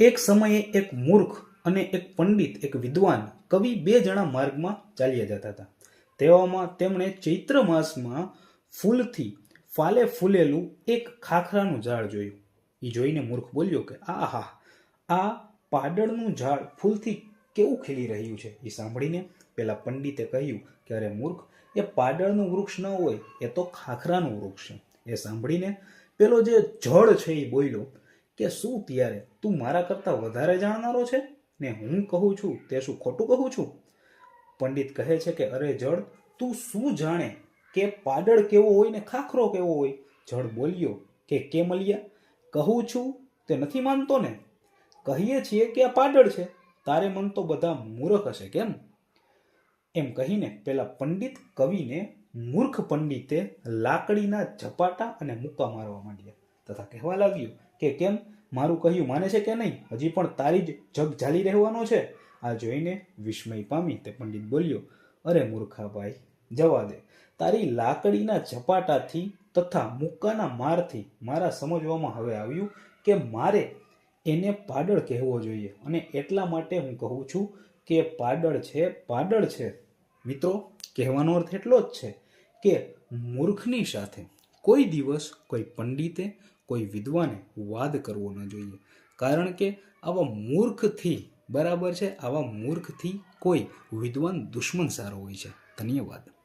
એક સમયે એક મૂર્ખ અને એક પંડિત, એક વિદ્વાન કવિ બે જણા માર્ગમાં ચાલ્યા જતા હતા. તેવામાં તેમણે ચૈત્ર માસમાં ફૂલથી ફાલે ફૂલેલું એક ખાખરાનું ઝાડ જોયું. એ જોઈને મૂર્ખ બોલ્યો કે આ આહા, આ પાડળનું ઝાડ ફૂલથી કેવું ખીલી રહ્યું છે? એ સાંભળીને પેલા પંડિતે કહ્યું કે, અરે મૂર્ખ, એ પાડળનું વૃક્ષ ન હોય, એ તો ખાખરાનું વૃક્ષ છે. એ સાંભળીને પેલો જે જળ છે એ બોલ્યો કે શું ત્યારે તું મારા કરતાં વધારે જાણનારો છે? ને હું કહું છું તે શું ખોટું કહું છું? પંડિત કહે છે કે, અરે જળ, તું શું જાણે કે પાડળ કેવો હોય ને ખાખરો કેવો હોય? જળ બોલ્યો કે કેમ અલિયા કહું છું તે નથી માનતો ને? કહીએ છીએ કે આ પાડળ છે, તારે મન તો બધા મૂર્ખ હશે કેમ? એમ કહીને પેલા પંડિત કવિને મૂર્ખ પંડિતે લાકડીના ઝપાટા અને મુક્કા મારવા માંડ્યા. તથા કહેવા લાગ્યું કે કેમ? મારું કહ્યું માને છે કે નહીં? હજી પણ તારી જ જગ ચાલી રહેવાનો છે. આ જોઈને વિસ્મય પામી તે પંડિત બોલ્યો, અરે મૂર્ખાભાઈ, જવા દે. તારી લાકડીના ઝપાટાથી તથા મુક્કાના મારથી મારા સમજવામાં હવે આવ્યું કે મારે એને પાડળ કહેવો જોઈએ અને એટલા માટે હું કહું છું કે પાડળ છે પાડળ છે. મિત્રો, કહેવાનો અર્થ એટલો જ છે કે મૂર્ખની સાથે કોઈ દિવસ કોઈ પંડિતે કોઈ વિદ્વાને વાદ કરવો ન જોઈએ. કારણ કે આવા મૂર્ખથી, બરાબર છે, આવા મૂર્ખથી કોઈ વિદ્વાન દુશ્મન સારો હોય છે. ધન્યવાદ.